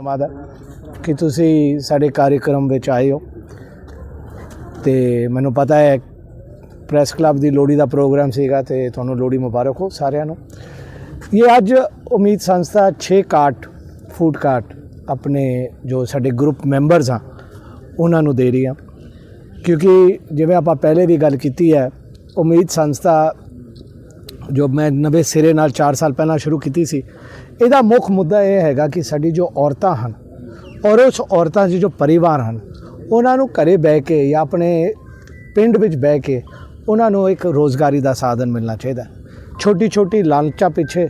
ਧੰਨਵਾਦ ਹੈ ਕਿ ਤੁਸੀਂ ਸਾਡੇ ਕਾਰਜਕ੍ਰਮ ਵਿੱਚ ਆਏ ਹੋ। ਤੇ ਮੈਨੂੰ ਪਤਾ ਹੈ, ਪ੍ਰੈਸ ਕਲੱਬ ਦੀ ਲੋਹੜੀ ਦਾ ਪ੍ਰੋਗਰਾਮ ਸੀਗਾ ਤੇ ਤੁਹਾਨੂੰ ਲੋਹੜੀ ਮੁਬਾਰਕ ਹੋ ਸਾਰਿਆਂ ਨੂੰ। ਇਹ ਅੱਜ ਉਮੀਦ ਸੰਸਥਾ 6 ਕਾਰਟ ਫੂਡ ਕਾਰਟ ਆਪਣੇ ਜੋ ਸਾਡੇ ਗਰੁੱਪ ਮੈਂਬਰਸ ਆ, ਉਹਨਾਂ ਨੂੰ ਦੇ ਰਹੀ ਆ ਕਿਉਂਕਿ ਜਿਵੇਂ ਆਪਾਂ ਪਹਿਲੇ ਵੀ ਗੱਲ ਕੀਤੀ ਹੈ, ਉਮੀਦ ਸੰਸਥਾ ਜੋ ਮੈਂ ਨਵੇਂ ਸਿਰੇ ਨਾਲ 4 ਸਾਲ ਪਹਿਲਾਂ ਸ਼ੁਰੂ ਕੀਤੀ ਸੀ, ਇਹਦਾ ਮੁੱਖ ਮੁੱਦਾ ਇਹ ਹੈਗਾ ਕਿ ਸਾਡੀ ਜੋ ਔਰਤਾਂ ਹਨ ਔਰ ਉਸ ਔਰਤਾਂ ਦੇ ਜੋ ਪਰਿਵਾਰ ਹਨ, ਉਹਨਾਂ ਨੂੰ ਘਰੇ ਬਹਿ ਕੇ ਜਾਂ ਆਪਣੇ ਪਿੰਡ ਵਿੱਚ ਬਹਿ ਕੇ ਉਹਨਾਂ ਨੂੰ ਇੱਕ ਰੋਜ਼ਗਾਰੀ ਦਾ ਸਾਧਨ ਮਿਲਣਾ ਚਾਹੀਦਾ ਛੋਟੀ ਛੋਟੀ ਲਾਲਚਾਂ ਪਿੱਛੇ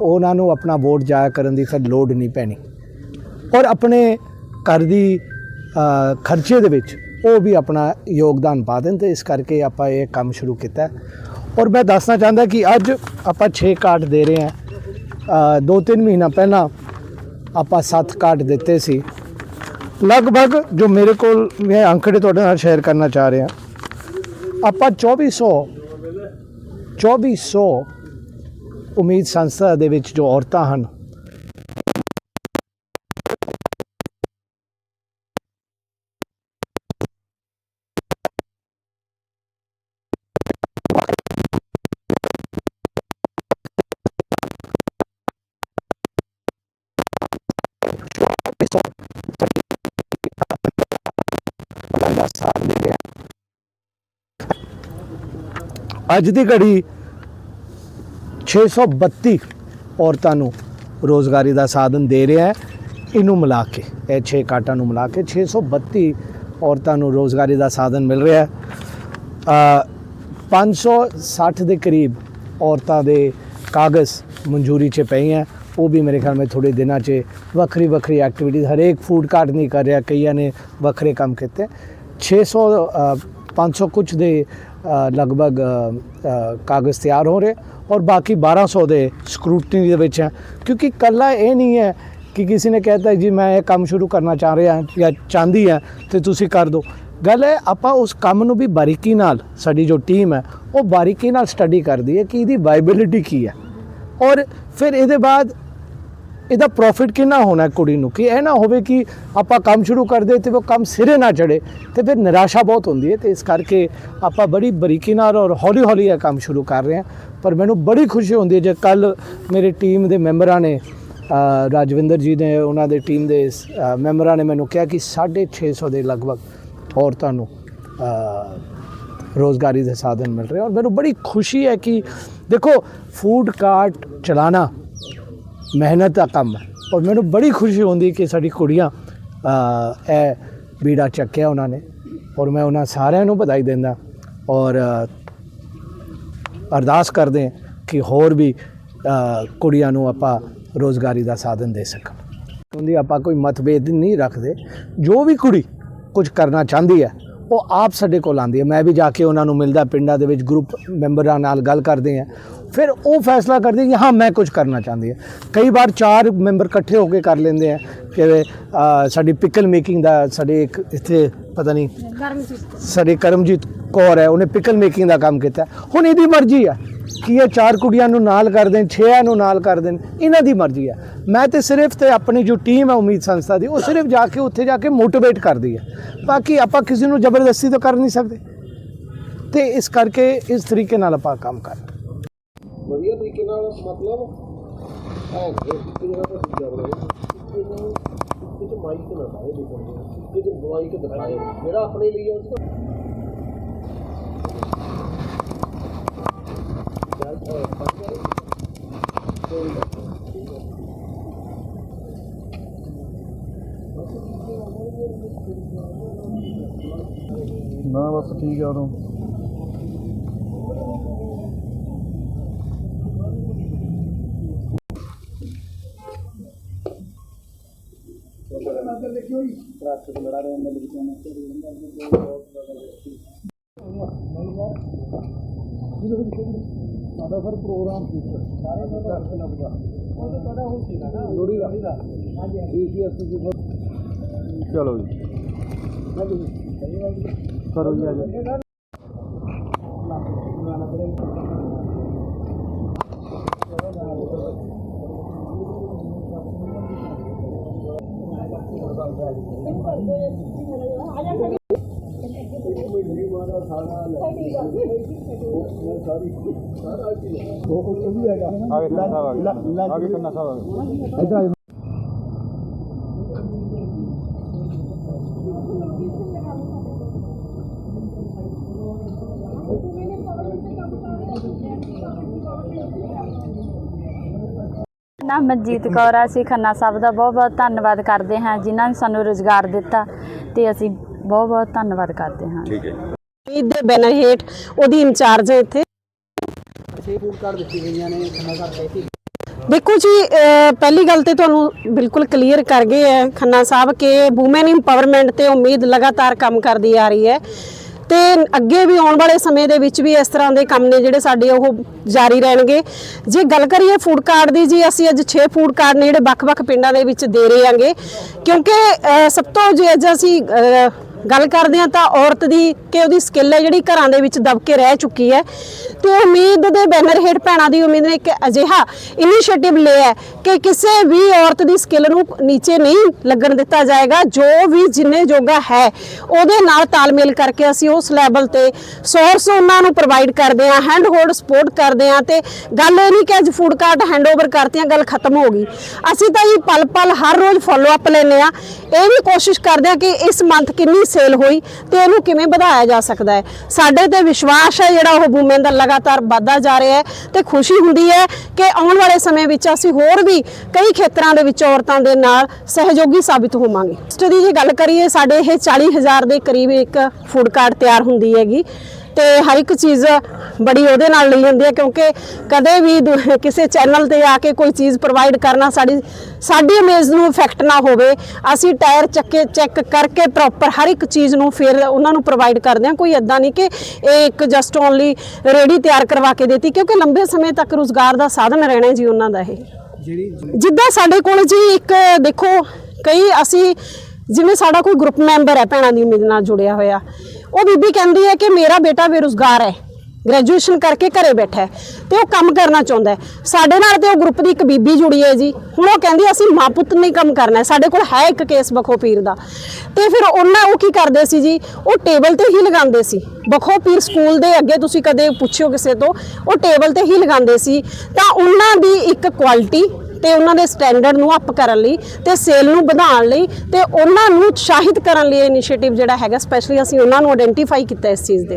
ਉਹਨਾਂ ਨੂੰ ਆਪਣਾ ਵੋਟ ਜਾਇਆ ਕਰਨ ਦੀ ਫਿਰ ਲੋੜ ਨਹੀਂ ਪੈਣੀ। ਔਰ ਆਪਣੇ ਘਰ ਦੀ ਖਰਚੇ ਦੇ ਵਿੱਚ ਉਹ ਵੀ ਆਪਣਾ ਯੋਗਦਾਨ ਪਾ ਦੇਣ ਤੇ ਇਸ ਕਰਕੇ ਆਪਾਂ ਇਹ ਕੰਮ ਸ਼ੁਰੂ ਕੀਤਾ ਔਰ ਮੈਂ ਦੱਸਣਾ ਚਾਹੁੰਦਾ ਕਿ ਅੱਜ ਆਪਾਂ 6 ਕਾਰਡ ਦੇ ਰਹੇ ਹਾਂ। ਦੋ ਤਿੰਨ ਮਹੀਨਾ ਪਹਿਲਾਂ ਆਪਾਂ 7 ਕਾਰਡ ਦਿੱਤੇ ਸੀ। ਲਗਭਗ ਜੋ ਮੇਰੇ ਕੋਲ ਮੈਂ ਅੰਕੜੇ ਤੁਹਾਡੇ ਨਾਲ ਸ਼ੇਅਰ ਕਰਨਾ ਚਾਹ ਰਿਹਾ। ਆਪਾਂ 2400 2400 ਉਮੀਦ ਸੰਸਥਾ ਦੇ ਵਿੱਚ ਜੋ ਔਰਤਾਂ ਹਨ ਅੱਜ ਦੀ ਘੜੀ 632 ਔਰਤਾਂ ਨੂੰ ਰੋਜ਼ਗਾਰੀ ਦਾ ਸਾਧਨ ਦੇ ਰਿਹਾ ਹੈ। ਇਹਨੂੰ ਮਿਲਾ ਕੇ ਇਹ 6 ਕਾਟਾਂ ਨੂੰ ਮਿਲਾ ਕੇ 632 ਔਰਤਾਂ ਨੂੰ ਰੋਜ਼ਗਾਰੀ ਦਾ ਸਾਧਨ ਮਿਲ ਰਿਹਾ ਹੈ। ਅ, 560 ਦੇ ਕਰੀਬ ਔਰਤਾਂ ਦੇ ਕਾਗਜ਼ ਮਨਜ਼ੂਰੀ 'ਚ ਪਈ ਹੈ। ਉਹ ਵੀ ਮੇਰੇ ਖਿਆਲ ਮੈਂ ਥੋੜੇ ਦਿਨਾਂ 'ਚ ਵੱਖਰੀ ਵੱਖਰੀ ਐਕਟੀਵਿਟੀਜ਼ ਹਰੇਕ ਫੂਡ ਕਾਰਟ ਨਹੀਂ ਕਰ ਰਿਹਾ ਕਈਆਂ ਨੇ ਵੱਖਰੇ ਕੰਮ ਕੀਤੇ। 600 ਅ, 500 ਕੁਝ ਦੇ ਲਗਭਗ ਕਾਗਜ਼ ਤਿਆਰ ਹੋ ਰਹੇ ਔਰ ਬਾਕੀ 1200 ਦੇ ਸਕਰੂਟਨੀ ਦੇ ਵਿੱਚ ਹੈ। ਕਿਉਂਕਿ ਕੱਲਾ ਇਹ ਨਹੀਂ ਹੈ ਕਿ ਕਿਸੇ ਨੇ ਕਹਿਤਾ ਜੀ, ਮੈਂ ਇਹ ਕੰਮ ਸ਼ੁਰੂ ਕਰਨਾ ਚਾਹ ਰਿਹਾ ਜਾਂ ਚਾਹੁੰਦੀ ਹੈ ਤੇ ਤੁਸੀਂ ਕਰ ਦਿਓ। ਗੱਲ ਹੈ ਆਪਾਂ ਉਸ ਕੰਮ ਨੂੰ ਵੀ ਬਾਰੀਕੀ ਨਾਲ, ਸਾਡੀ ਜੋ ਟੀਮ ਹੈ, ਉਹ ਬਾਰੀਕੀ ਨਾਲ ਸਟੱਡੀ ਕਰਦੀ ਹੈ ਕਿ ਇਹਦੀ ਵਾਇਬਿਲਿਟੀ ਕੀ ਹੈ। ਔਰ ਫਿਰ ਇਹਦੇ ਬਾਅਦ ਇਹਦਾ ਪ੍ਰੋਫਿਟ ਕਿੰਨਾ ਹੋਣਾ ਕੁੜੀ ਨੂੰ? ਕਿ ਇਹ ਨਾ ਹੋਵੇ ਕਿ ਆਪਾਂ ਕੰਮ ਸ਼ੁਰੂ ਕਰਦੇ ਤੇ ਉਹ ਕੰਮ ਸਿਰੇ ਨਾ ਚੜੇ ਤੇ ਫਿਰ ਨਿਰਾਸ਼ਾ ਬਹੁਤ ਹੁੰਦੀ ਹੈ ਤੇ ਇਸ ਕਰਕੇ ਆਪਾਂ ਬੜੀ ਬਰੀਕੀ ਨਾਲ ਔਰ ਹੌਲੀ ਹੌਲੀ ਇਹ ਕੰਮ ਸ਼ੁਰੂ ਕਰ ਰਹੇ ਹਾਂ। ਪਰ ਮੈਨੂੰ ਬੜੀ ਖੁਸ਼ੀ ਹੁੰਦੀ ਹੈ ਜੇ ਕੱਲ ਮੇਰੇ ਟੀਮ ਦੇ ਮੈਂਬਰਾਂ ਨੇ ਰਾਜਵਿੰਦਰ ਜੀ ਨੇ ਉਹਨਾਂ ਦੇ ਟੀਮ ਦੇ ਮੈਂਬਰਾਂ ਨੇ ਮੈਨੂੰ ਕਿਹਾ ਕਿ 650 ਦੇ ਲਗਭਗ ਔਰਤਾਂ ਨੂੰ ਅ, ਰੋਜ਼ਗਾਰੀ ਦੇ ਸਾਧਨ ਮਿਲ ਰਹੇ ਔਰ ਮੈਨੂੰ ਬੜੀ ਖੁਸ਼ੀ ਹੈ ਕਿ ਦੇਖੋ ਫੂਡ ਕਾਰਟ ਚਲਾਣਾ ਮਿਹਨਤ ਦਾ ਕੰਮ ਹੈ। ਔਰ ਮੈਨੂੰ ਬੜੀ ਖੁਸ਼ੀ ਹੁੰਦੀ ਕਿ ਸਾਡੀ ਕੁੜੀਆਂ ਇਹ ਬੀੜਾ ਚੱਕਿਆ ਉਹਨਾਂ ਨੇ। ਔਰ ਮੈਂ ਉਹਨਾਂ ਸਾਰਿਆਂ ਨੂੰ ਵਧਾਈ ਦਿੰਦਾ। ਔਰ ਅਰਦਾਸ ਕਰਦੇ ਕਿ ਹੋਰ ਵੀ ਕੁੜੀਆਂ ਨੂੰ ਆਪਾਂ ਰੋਜ਼ਗਾਰੀ ਦਾ ਸਾਧਨ ਦੇ ਸਕਣ। ਉਹਦੀ ਆਪਾਂ ਕੋਈ ਮਤਭੇਦ ਨਹੀਂ ਰੱਖਦੇ। ਜੋ ਵੀ ਕੁੜੀ ਕੁਝ ਕਰਨਾ ਚਾਹੁੰਦੀ ਹੈ ਉਹ ਆਪ ਸਾਡੇ ਕੋਲ ਆਉਂਦੀ ਹੈ। ਮੈਂ ਵੀ ਜਾ ਕੇ ਉਹਨਾਂ ਨੂੰ ਮਿਲਦਾ ਪਿੰਡਾਂ ਦੇ ਵਿੱਚ ਗਰੁੱਪ ਮੈਂਬਰਾਂ ਨਾਲ ਗੱਲ ਕਰਦੇ ਆ ਫਿਰ ਉਹ ਫੈਸਲਾ ਕਰਦੇ ਕਿ ਹਾਂ ਮੈਂ ਕੁਝ ਕਰਨਾ ਚਾਹੁੰਦੀ ਹੈ। ਕਈ ਵਾਰ ਚਾਰ ਮੈਂਬਰ ਇਕੱਠੇ ਹੋ ਕੇ ਕਰ ਲੈਂਦੇ ਆ। ਕਿ ਸਾਡੀ ਪਿਕਲ ਮੇਕਿੰਗ ਦਾ ਸਾਡੇ ਇੱਕ ਇੱਥੇ ਪਤਾ ਨਹੀਂ ਸਾਡੇ ਕਰਮਜੀਤ ਕੌਰ ਹੈ ਉਹਨੇ ਪਿਕਲ ਮੇਕਿੰਗ ਦਾ ਕੰਮ ਕੀਤਾ। ਹੁਣ ਇਹਦੀ ਮਰਜ਼ੀ ਹੈ ਕੀ ਇਹ ਚਾਰ ਕੁੜੀਆਂ ਨੂੰ ਨਾਲ ਕਰ ਦੇਣ, ਛੇਆਂ ਨੂੰ ਨਾਲ ਕਰ ਦੇਣ, ਇਹਨਾਂ ਦੀ ਮਰਜ਼ੀ ਹੈ। ਮੈਂ ਤੇ ਸਿਰਫ ਤੇ ਆਪਣੀ ਜੋ ਟੀਮ ਹੈ ਉਮੀਦ ਸੰਸਥਾ ਦੀ, ਉਹ ਸਿਰਫ ਜਾ ਕੇ ਉੱਥੇ ਜਾ ਕੇ ਮੋਟੀਵੇਟ ਕਰਦੀ ਹੈ। ਬਾਕੀ ਆਪਾਂ ਕਿਸੇ ਨੂੰ ਜ਼ਬਰਦਸਤੀ ਤਾਂ ਕਰ ਨਹੀਂ ਸਕਦੇ। ਤੇ ਇਸ ਕਰਕੇ ਇਸ ਤਰੀਕੇ ਨਾਲ ਆਪਾਂ ਕੰਮ ਕਰ ਵਧੀਆ ਤਰੀਕੇ ਨਾਲ, ਮਤਲਬ, ਐ ਇੱਕ ਜਗ੍ਹਾ ਤੇ ਦੂਜਾ ਮਾਈਕ ਨਾ ਲਾਏ ਦੇਖੋ ਕਿਤੇ ਮਾਈਕ ਦਿਖਾਏ। ਜਿਹੜਾ ਆਪਣੇ ਲਈ ਹੈ ਉਸ ਤੋਂ ਚੱਲ ਅ, ਬਣ ਗਿਆ ਇਹ? ਕੋਈ ਨਾ। ਨਾ ਬਸ ਠੀਕ ਆ ਉਦੋਂ ਸਾਡਾ ਸਰ ਪ੍ਰੋਗਰਾਮ ਸੀ ਸਾਰੇ ਦਰਸ਼ਨ ਲੱਗਦਾ ਉਹ ਤੁਹਾਡਾ ਹੋ ਸੀਗਾ ਨਾ। ਲੋੜੀ ਦਾ। ਹਾਂਜੀ ਡੀਸੀਐਸ ਜੀ ਚਲੋ ਜੀ। ਕਰੋ ਜੀ ਅੱਜ ਆਗੇ ਖੰਨਾ ਸਾਹਿਬ ਆਗੇ ਆਗੇ ਖੰਨਾ ਸਾਹਿਬ ਆਗੇ ਨਾਮ ਮਨਜੀਤ ਕੌਰ ਆ ਅਸੀਂ ਖੰਨਾ ਸਾਹਿਬ ਦਾ ਬਹੁਤ ਬਹੁਤ ਧੰਨਵਾਦ ਕਰਦੇ ਹਾਂ ਜਿਨ੍ਹਾਂ ਨੇ ਸਾਨੂੰ ਰੋਜ਼ਗਾਰ ਦਿੱਤਾ ਤੇ ਅਸੀਂ ਬਹੁਤ ਬਹੁਤ ਧੰਨਵਾਦ ਕਰਦੇ ਹਾਂ। ਉਮੀਦ ਦੇ ਬੈਨਰ ਹੇਠ ਉਹਦੀ ਇੰਚਾਰਜ ਹੈ ਇੱਥੇ। ਦੇਖੋ ਜੀ ਪਹਿਲੀ ਗੱਲ ਤੇ ਤੁਹਾਨੂੰ ਬਿਲਕੁਲ ਕਲੀਅਰ ਕਰ ਗਏ ਹੈ ਖੰਨਾ ਸਾਹਿਬ ਕਿ ਔਮਨ ਇੰਪਾਵਰਮੈਂਟ ਤੇ ਉਮੀਦ ਲਗਾਤਾਰ ਕੰਮ ਕਰਦੀ ਆ ਰਹੀ ਹੈ। ਤੇ ਅੱਗੇ ਵੀ ਆਉਣ ਵਾਲੇ ਸਮੇਂ ਦੇ ਵਿੱਚ ਵੀ ਇਸ ਤਰ੍ਹਾਂ ਦੇ ਕੰਮ ਨੇ ਜਿਹੜੇ ਸਾਡੇ ਉਹ ਜਾਰੀ ਰਹਿਣਗੇ। ਜੇ ਗੱਲ ਕਰੀਏ ਫੂਡ ਕਾਰਡ ਦੀ ਜੀ ਅਸੀਂ ਅੱਜ 6 ਫੂਡ ਕਾਰਡ ਨੇ ਜਿਹੜੇ ਵੱਖ-ਵੱਖ ਪਿੰਡਾਂ ਦੇ ਵਿੱਚ ਦੇ ਰਹੇ ਹਾਂਗੇ। ਕਿਉਂਕਿ ਸਭ ਤੋਂ ਜੇ ਅੱਜ ਅਸੀਂ ਗੱਲ ਕਰਦੇ ਹਾਂ ਤਾਂ ਔਰਤ ਦੀ ਕਿ ਉਹਦੀ ਸਕਿੱਲ ਹੈ ਜਿਹੜੀ ਘਰਾਂ ਦੇ ਵਿੱਚ ਦਬ ਕੇ ਰਹਿ ਚੁੱਕੀ ਹੈ। ਤੇ ਉਮੀਦ ਦੇ ਬੈਨਰ ਹੇਠ ਭੈਣਾਂ ਦੀ ਉਮੀਦ ਨੇ ਇੱਕ ਅਜਿਹਾ ਇਨੀਸ਼ੀਏਟਿਵ ਲਿਆ ਹੈ ਕਿ ਕਿਸੇ ਵੀ ਔਰਤ ਦੀ ਸਕਿੱਲ ਨੂੰ ਨੀਚੇ ਨਹੀਂ ਲੱਗਣ ਦਿੱਤਾ ਜਾਏਗਾ, ਜੋ ਵੀ ਜਿੰਨੇ ਜੋਗਾ ਹੈ, ਉਹਦੇ ਨਾਲ ਤਾਲਮੇਲ ਕਰਕੇ ਅਸੀਂ ਉਸ ਲੈਵਲ ਤੇ ਸੋਰਸ ਉਹਨਾਂ ਨੂੰ ਪ੍ਰੋਵਾਈਡ ਕਰਦੇ ਹਾਂ ਹੈਂਡ ਹੋਲਡ ਸਪੋਰਟ ਕਰਦੇ ਹਾਂ ਤੇ ਗੱਲ ਇਹ ਨਹੀਂ ਕਿ ਅੱਜ ਫੂਡ ਕਾਰਟ ਹੈਂਡਓਵਰ ਕਰਤੀਆਂ, ਗੱਲ ਖਤਮ ਹੋ ਗਈ। ਅਸੀਂ ਤਾਂ ਇਹ ਪਲ ਪਲ ਹਰ ਰੋਜ਼ ਫੋਲੋ ਅਪ ਲੈਂਦੇ ਆ ਇਹ ਵੀ ਕੋਸ਼ਿਸ਼ ਕਰਦੇ ਆ ਕਿ ਇਸ ਮੰਥ ਕਿੰਨੀ ਸੇਲ ਹੋਈ ਤੇ ਇਹਨੂੰ ਕਿਵੇਂ ਵਧਾਇਆ ਜਾ ਸਕਦਾ ਹੈ? ਸਾਡੇ ਤੇ ਵਿਸ਼ਵਾਸ ਹੈ ਜਿਹੜਾ ਉਹ ਵੂਮਨ ਦਾ ਲਗਾਤਾਰ ਵੱਧਦਾ ਜਾ ਰਿਹਾ ਹੈ ਤੇ ਖੁਸ਼ੀ ਹੁੰਦੀ ਹੈ ਕਿ ਆਉਣ ਵਾਲੇ ਸਮੇਂ ਵਿੱਚ ਅਸੀਂ ਹੋਰ ਵੀ ਕਈ ਖੇਤਰਾਂ ਦੇ ਵਿੱਚ ਔਰਤਾਂ ਦੇ ਨਾਲ ਸਹਿਯੋਗੀ ਸਾਬਿਤ ਹੋਵਾਂਗੇ। ਇਸ ਜੇ ਗੱਲ ਕਰੀਏ, ਸਾਡੇ ਇਹ 40000 ਦੇ ਕਰੀਬ ਇੱਕ ਫੂਡ ਕਾਰਟ ਤਿਆਰ ਹੁੰਦੀ ਹੈਗੀ। ਤੇ ਹਰ ਇੱਕ ਚੀਜ਼ ਬੜੀ ਉਹਦੇ ਨਾਲ ਲਈ ਜਾਂਦੀ ਹੈ ਕਿਉਂਕਿ ਕਦੇ ਵੀ ਕਿਸੇ ਚੈਨਲ ਤੇ ਆ ਕੇ ਕੋਈ ਚੀਜ਼ ਪ੍ਰੋਵਾਈਡ ਕਰਨਾ ਸਾਡੀ ਸਾਡੀ ਇਮੇਜ ਨੂੰ ਇਫੈਕਟ ਨਾ ਹੋਵੇ। ਅਸੀਂ ਟਾਇਰ ਚੱਕੇ ਚੈੱਕ ਕਰਕੇ ਪ੍ਰੋਪਰ ਹਰ ਇੱਕ ਚੀਜ਼ ਨੂੰ ਫਿਰ ਉਹਨਾਂ ਨੂੰ ਪ੍ਰੋਵਾਈਡ ਕਰਦੇ ਹਾਂ। ਕੋਈ ਇਦਾਂ ਨਹੀਂ ਕਿ ਇਹ ਇੱਕ ਜਸਟ ਓਨਲੀ ਰੇਡੀ ਤਿਆਰ ਕਰਵਾ ਕੇ ਦਿੱਤੀ ਕਿਉਂਕਿ ਲੰਬੇ ਸਮੇਂ ਤੱਕ ਰੋਜ਼ਗਾਰ ਦਾ ਸਾਧਨ ਰਹਿਣਾ ਜੀ ਉਹਨਾਂ ਦਾ ਇਹ। ਜਿੱਦਾਂ ਸਾਡੇ ਕੋਲ ਜੀ ਇੱਕ ਦੇਖੋ ਕਈ ਅਸੀਂ ਜਿਵੇਂ ਸਾਡਾ ਕੋਈ ਗਰੁੱਪ ਮੈਂਬਰ ਹੈ ਭੈਣਾਂ ਦੀ ਉਮੀਦ ਨਾਲ ਜੁੜਿਆ ਹੋਇਆ ਉਹ ਬੀਬੀ ਕਹਿੰਦੀ ਹੈ ਕਿ ਮੇਰਾ ਬੇਟਾ ਬੇਰੁਜ਼ਗਾਰ ਹੈ। ਗ੍ਰੈਜੂਏਸ਼ਨ ਕਰਕੇ ਘਰੇ ਬੈਠਾ ਹੈ ਤੇ ਉਹ ਕੰਮ ਕਰਨਾ ਚਾਹੁੰਦਾ ਹੈ। ਸਾਡੇ ਨਾਲ ਤੇ ਉਹ ਗਰੁੱਪ ਦੀ ਇੱਕ ਬੀਬੀ ਜੁੜੀ ਹੈ ਜੀ। ਹੁਣ ਉਹ ਕਹਿੰਦੀ ਅਸੀਂ ਮਾਂ ਪੁੱਤ ਨਹੀਂ ਕੰਮ ਕਰਨਾ ਹੈ। ਸਾਡੇ ਕੋਲ ਹੈ ਇੱਕ ਕੇਸ ਬਖੋ ਪੀਰ ਦਾ। ਤੇ ਫਿਰ ਉਹਨਾਂ ਉਹ ਕੀ ਕਰਦੇ ਸੀ ਜੀ? ਉਹ ਟੇਬਲ ਤੇ ਹੀ ਲਗਾਉਂਦੇ ਸੀ। ਬਖੋ ਪੀਰ ਸਕੂਲ ਦੇ ਅੱਗੇ ਤੁਸੀਂ ਕਦੇ ਪੁੱਛਿਓ ਕਿਸੇ ਤੋਂ, ਉਹ ਟੇਬਲ ਤੇ ਹੀ ਲਗਾਉਂਦੇ ਸੀ। ਤਾਂ ਉਹਨਾਂ ਦੀ ਇੱਕ ਕੁਆਲਿਟੀ ਤੇ ਉਹਨਾਂ ਦੇ ਸਟੈਂਡਰਡ ਨੂੰ ਅਪ ਕਰਨ ਲਈ ਤੇ ਸੇਲ ਨੂੰ ਵਧਾਉਣ ਲਈ ਤੇ ਉਹਨਾਂ ਨੂੰ ਉਤਸ਼ਾਹਿਤ ਕਰਨ ਲਈ ਇਨੀਸ਼ੀਏਟਿਵ ਜਿਹੜਾ ਹੈਗਾ ਸਪੈਸ਼ਲੀ ਅਸੀਂ ਉਹਨਾਂ ਨੂੰ ਆਇਡੈਂਟੀਫਾਈ ਕੀਤਾ ਇਸ ਚੀਜ਼ ਦੇ